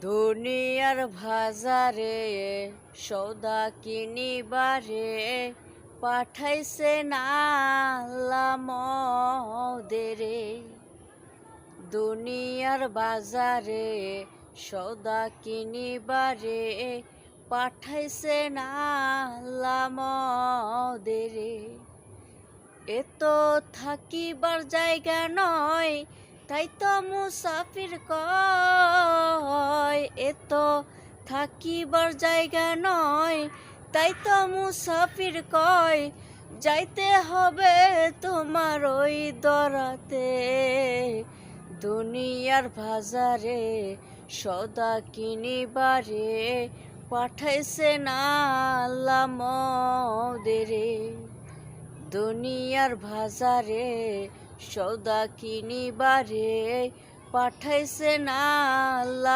দুনিয়ার ভাজারে সৌদা কিনিবারে পাঠাইছে না নালামদেরে দুনিয়ার বাজারে সৌদা কিনিবারে পাঠাইছে না নালামদেরে এত থাকিবার জায়গা নয়, তাই তো মুসাফির কয় এত থাকিবার জায়গা নয়, তাই তো মুসাফির কয়, যাইতে হবে তোমার ওই দরাতে। দুনিয়ার বাজারে সদা কিনিবারে পাঠাইছে নালামদেরে দুনিয়ার বাজারে সৌদা কিনিবারে পাঠাইছে নালামদেরে